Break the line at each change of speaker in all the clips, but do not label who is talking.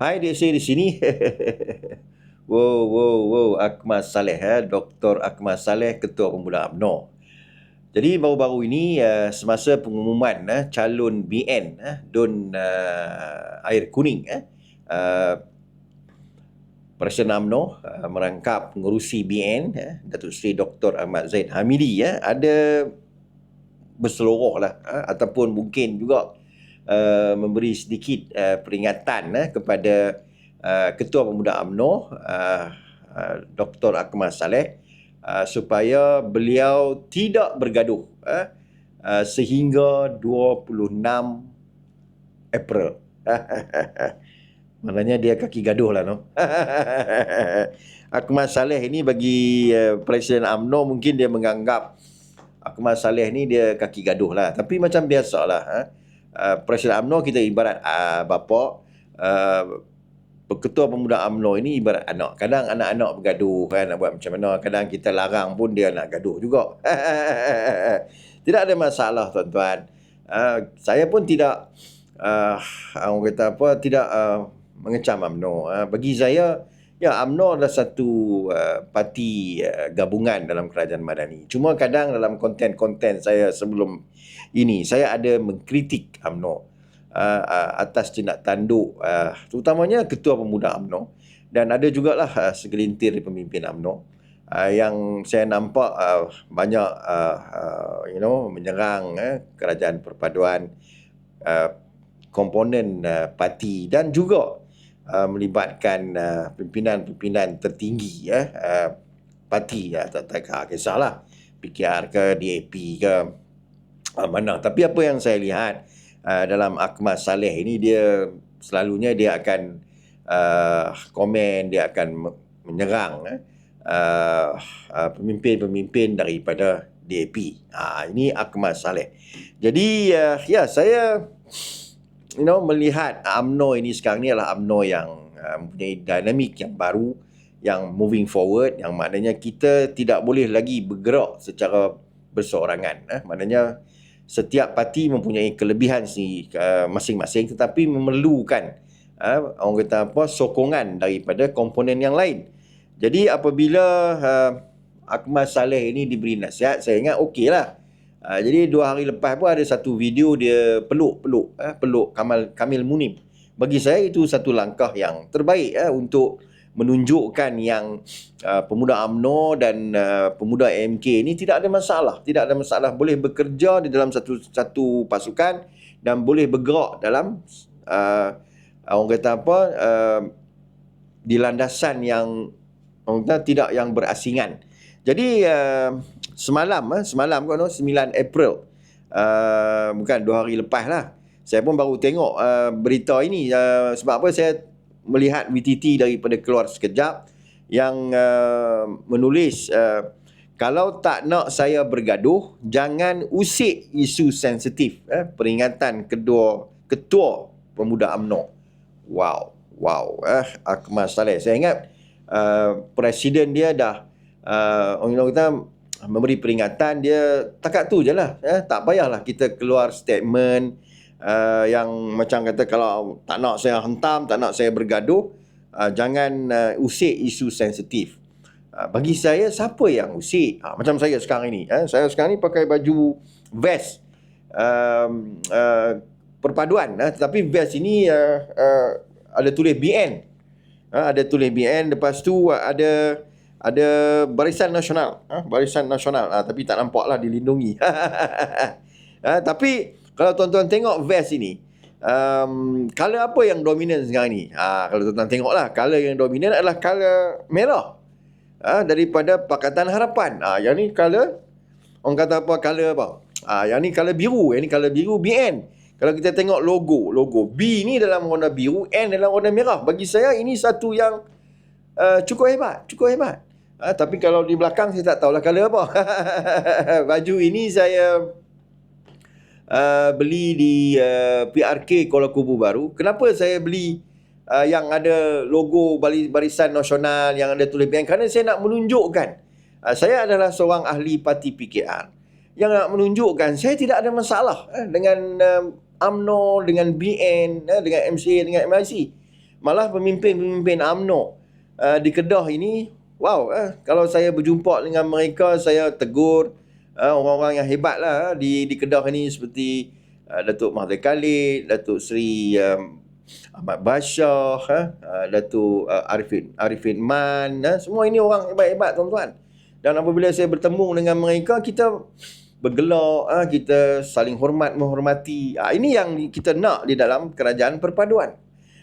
Hai dia saya di sini. wow, wow, wow. Akmal Saleh, eh? Dr. Akmal Saleh, Ketua Pemuda UMNO. Jadi baru-baru ini uh, semasa pengumuman uh, calon BN uh, Don uh, Air Kuning uh, uh, Presiden UMNO uh, merangkap pengurusi BN uh, Datuk Seri Dr. Ahmad Zaid Hamidi uh, ada berseluruh lah uh, ataupun mungkin juga uh, memberi sedikit uh, peringatan uh, kepada uh, Ketua Pemuda UMNO uh, uh, Dr. Akmal Saleh uh, supaya beliau tidak bergaduh uh, uh, sehingga 26 April. Maknanya dia kaki gaduh lah no. Akmal Saleh ini bagi uh, Presiden UMNO mungkin dia menganggap Akmal Saleh ni dia kaki gaduh lah. Tapi macam biasalah. Uh, uh, Presiden UMNO kita ibarat uh, bapa uh, Ketua Pemuda UMNO ini ibarat anak. Kadang anak-anak bergaduh kan nak buat macam mana. Kadang kita larang pun dia nak gaduh juga. tidak ada masalah tuan-tuan. Uh, saya pun tidak uh, orang kata apa tidak uh, mengecam UMNO. Uh, bagi saya ya UMNO adalah satu uh, parti uh, gabungan dalam kerajaan madani. Cuma kadang dalam konten-konten saya sebelum ini saya ada mengkritik UMNO uh, uh, atas tindak tanduk uh, terutamanya ketua pemuda UMNO dan ada jugalah uh, segelintir pemimpin UMNO uh, yang saya nampak uh, banyak uh, uh, you know menyerang uh, kerajaan perpaduan uh, komponen uh, parti dan juga uh, melibatkan uh, pimpinan-pimpinan tertinggi ya. Uh, parti ya. Tak tak kisahlah. PKR ke DAP ke uh, mana. Tapi apa yang saya lihat uh, dalam Akmal Saleh ini dia selalunya dia akan uh, komen dia akan menyerang uh, uh, pemimpin-pemimpin daripada DAP. Uh, ini Akmal Saleh. Jadi uh, ya saya you know melihat AMNO ini sekarang ni adalah AMNO yang uh, mempunyai dinamik yang baru yang moving forward yang maknanya kita tidak boleh lagi bergerak secara berseorangan eh maknanya setiap parti mempunyai kelebihan si uh, masing-masing tetapi memerlukan uh, orang kata apa sokongan daripada komponen yang lain. Jadi apabila uh, Akmal Saleh ini diberi nasihat saya ingat okeylah. Uh, jadi dua hari lepas pun ada satu video dia peluk-peluk uh, peluk Kamal Kamil Munim. Bagi saya itu satu langkah yang terbaik uh, untuk menunjukkan yang uh, pemuda AMNO dan uh, pemuda AMK ini tidak ada masalah, tidak ada masalah boleh bekerja di dalam satu satu pasukan dan boleh bergerak dalam uh, orang kata apa uh, di landasan yang orang kata tidak yang berasingan. Jadi uh, semalam uh, semalam kan 9 April. Uh, bukan dua hari lepas lah. Saya pun baru tengok uh, berita ini. Uh, sebab apa? Saya melihat VTT daripada keluar sekejap yang uh, menulis uh, kalau tak nak saya bergaduh jangan usik isu sensitif eh? Peringatan kedua ketua pemuda AMNO wow wow eh? Akmal Saleh. Saya ingat uh, presiden dia dah uh, orang kata memberi peringatan dia takat tu je lah eh tak payahlah kita keluar statement uh, yang macam kata kalau tak nak saya hentam, tak nak saya bergaduh, uh, jangan uh, usik isu sensitif. Uh, bagi saya, siapa yang usik? Uh, macam saya sekarang ini. Eh? Saya sekarang ni pakai baju vest um, uh, perpaduan. Eh? Tetapi vest ini uh, uh, ada tulis BN. Uh, ada tulis BN. Lepas tu uh, ada ada barisan nasional. Uh, barisan nasional. Uh, tapi tak nampak lah dilindungi. uh, tapi kalau tuan-tuan tengok vest ini, um, color apa yang dominan sekarang ni? Ha, kalau tuan-tuan tengoklah, color yang dominan adalah color merah. Ha, daripada Pakatan Harapan. Ha, yang ni color, orang kata apa, color apa? Ha, yang ni color biru, yang ni color biru BN. Kalau kita tengok logo, logo B ni dalam warna biru, N dalam warna merah. Bagi saya ini satu yang uh, cukup hebat, cukup hebat. Ha, tapi kalau di belakang saya tak tahulah color apa. Baju ini saya uh, beli di uh, PRK Kuala Kubu baru. Kenapa saya beli uh, yang ada logo Barisan Nasional yang ada tulis BN? Kerana saya nak menunjukkan uh, saya adalah seorang ahli parti PKR yang nak menunjukkan saya tidak ada masalah uh, dengan uh, UMNO, dengan BN, uh, dengan MCA, dengan MIC. Malah pemimpin-pemimpin AMNO uh, di Kedah ini, wow, uh, kalau saya berjumpa dengan mereka, saya tegur uh, orang-orang yang hebat lah uh, di, di Kedah ini seperti uh, Datuk Mahathir Khalid, Datuk Seri um, Ahmad Bashar, uh, Datuk uh, Arifin, Arifin Man, uh, semua ini orang hebat-hebat tuan-tuan. Dan apabila saya bertemu dengan mereka, kita bergelak, ha, kita saling hormat menghormati. Ha, ini yang kita nak di dalam kerajaan perpaduan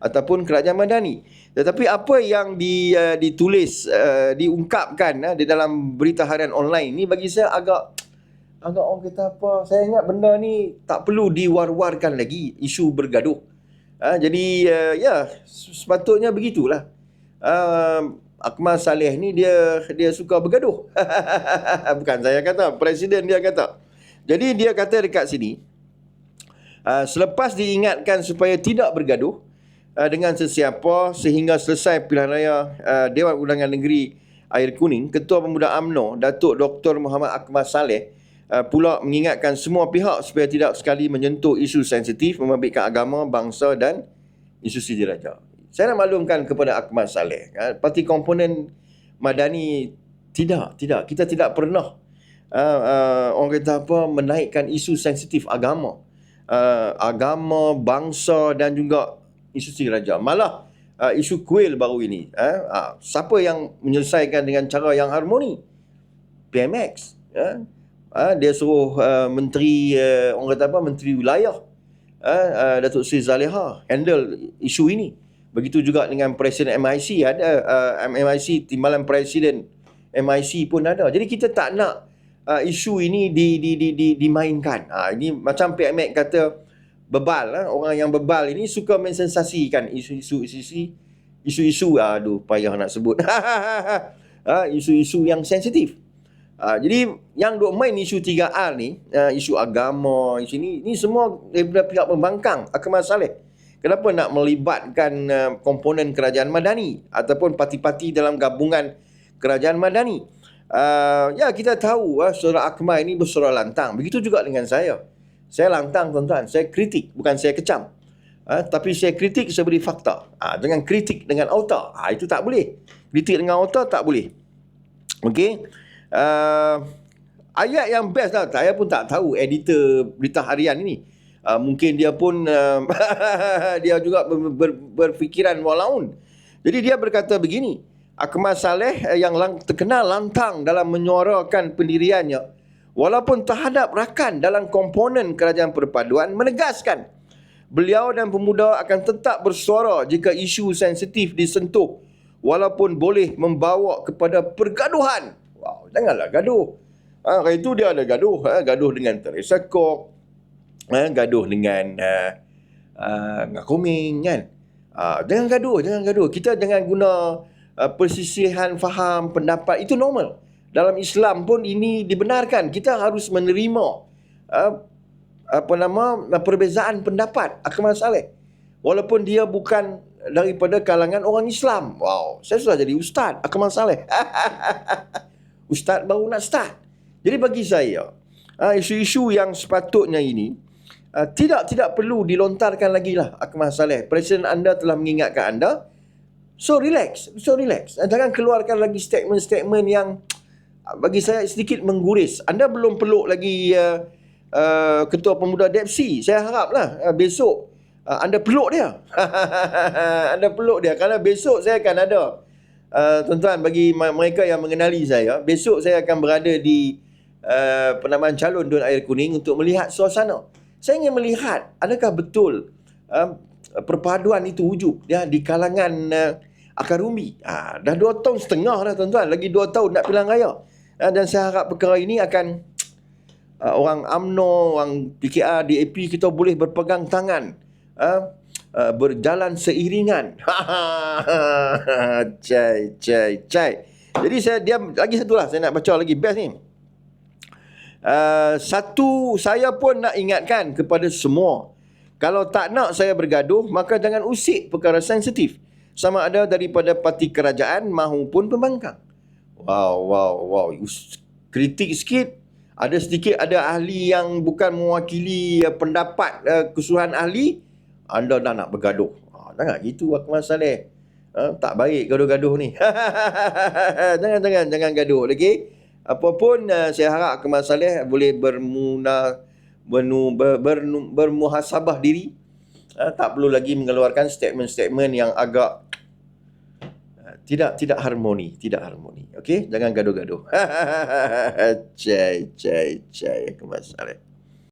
ataupun kerajaan madani. Tetapi apa yang di, uh, ditulis, uh, diungkapkan uh, di dalam berita harian online ni bagi saya agak agak orang kata apa, saya ingat benda ni tak perlu diwar-warkan lagi isu bergaduh. Ha, jadi uh, ya sepatutnya begitulah. Uh, Akmal Saleh ni dia dia suka bergaduh. Bukan saya kata, presiden dia kata. Jadi dia kata dekat sini, uh, selepas diingatkan supaya tidak bergaduh uh, dengan sesiapa sehingga selesai pilihan raya uh, Dewan Undangan Negeri Air Kuning, Ketua Pemuda AMNO, Datuk Dr. Muhammad Akmal Saleh uh, pula mengingatkan semua pihak supaya tidak sekali menyentuh isu sensitif membabitkan agama, bangsa dan institusi diraja. Saya nak maklumkan kepada Akmal Saleh, ha, parti komponen Madani tidak, tidak. Kita tidak pernah uh, uh, orang kata apa menaikkan isu sensitif agama. Uh, agama, bangsa dan juga institusi kerajaan. Malah uh, isu kuil baru ini, uh, uh, siapa yang menyelesaikan dengan cara yang harmoni? PMX. Uh, uh, dia suruh uh, menteri uh, orang kata apa menteri wilayah uh, uh, Datuk Sri Zaleha handle isu ini Begitu juga dengan Presiden MIC ada uh, MIC timbalan Presiden MIC pun ada. Jadi kita tak nak uh, isu ini di, di, di, di, dimainkan. Uh, ini macam PMX kata bebal. Uh, orang yang bebal ini suka mensensasikan isu-isu isu-isu isu-isu aduh payah nak sebut. isu-isu yang sensitif. Uh, jadi yang duk main isu 3R ni, uh, isu agama, isu ni, ni semua daripada pihak pembangkang Akmal Saleh. Kenapa nak melibatkan komponen kerajaan madani ataupun parti-parti dalam gabungan kerajaan madani? Uh, ya kita tahu uh, saudara Akmal ini bersuara lantang. Begitu juga dengan saya. Saya lantang tuan-tuan. Saya kritik bukan saya kecam. Uh, tapi saya kritik saya beri fakta. Uh, dengan kritik dengan otak. Uh, itu tak boleh. Kritik dengan otak tak boleh. Okey. Uh, ayat yang best lah. Saya pun tak tahu editor berita harian ini. Uh, mungkin dia pun uh, dia juga ber, ber, berfikiran walaun. Jadi dia berkata begini, Akmal Saleh eh, yang lang, terkenal lantang dalam menyuarakan pendiriannya walaupun terhadap rakan dalam komponen kerajaan perpaduan menegaskan beliau dan pemuda akan tetap bersuara jika isu sensitif disentuh walaupun boleh membawa kepada pergaduhan. Wow, janganlah gaduh. Ha, itu dia ada gaduh. Ha, gaduh dengan Teresa Kok, eh, gaduh dengan uh, uh, koming kan uh, jangan gaduh jangan gaduh kita jangan guna uh, persisihan faham pendapat itu normal dalam Islam pun ini dibenarkan. Kita harus menerima uh, apa nama perbezaan pendapat. Akmal saleh. Walaupun dia bukan daripada kalangan orang Islam. Wow saya sudah jadi ustaz. Akmal saleh. Ustaz baru nak start. Jadi bagi saya uh, isu-isu yang sepatutnya ini uh, tidak tidak perlu dilontarkan lagi lah Akmal Saleh. Presiden anda telah mengingatkan anda. So relax, so relax. Jangan keluarkan lagi statement-statement yang bagi saya sedikit mengguris. Anda belum peluk lagi uh, uh, Ketua Pemuda DEPSI. Saya haraplah uh, besok uh, anda peluk dia. anda peluk dia. Kerana besok saya akan ada. Uh, tuan-tuan, bagi mereka yang mengenali saya, besok saya akan berada di uh, penamaan calon Dun Air Kuning untuk melihat suasana. Saya ingin melihat adakah betul uh, perpaduan itu wujud ya di kalangan uh, akar umbi. Ha, dah dua tahun setengah dah tuan-tuan. Lagi dua tahun nak pilihan raya. Ha, dan saya harap perkara ini akan uh, orang AMNO, orang PKR, DAP kita boleh berpegang tangan. Uh, uh, berjalan seiringan. cai, cai, cai. Jadi saya diam lagi satu lah. Saya nak baca lagi best ni. Uh, satu saya pun nak ingatkan kepada semua kalau tak nak saya bergaduh maka jangan usik perkara sensitif sama ada daripada parti kerajaan maupun pembangkang wow wow wow kritik sikit ada sedikit ada ahli yang bukan mewakili uh, pendapat uh, keseluruhan ahli anda dah nak bergaduh uh, Jangan gitu Akmal Saleh. Ha, tak baik gaduh-gaduh ni. jangan jangan jangan gaduh okey. Apapun uh, saya harap Akmal Saleh boleh bermuna bernu, ber, ber, bermuhasabah diri. Ha, tak perlu lagi mengeluarkan statement-statement yang agak tidak tidak harmoni, tidak harmoni. Okey, jangan gaduh-gaduh. cai cai cai Akmal Saleh.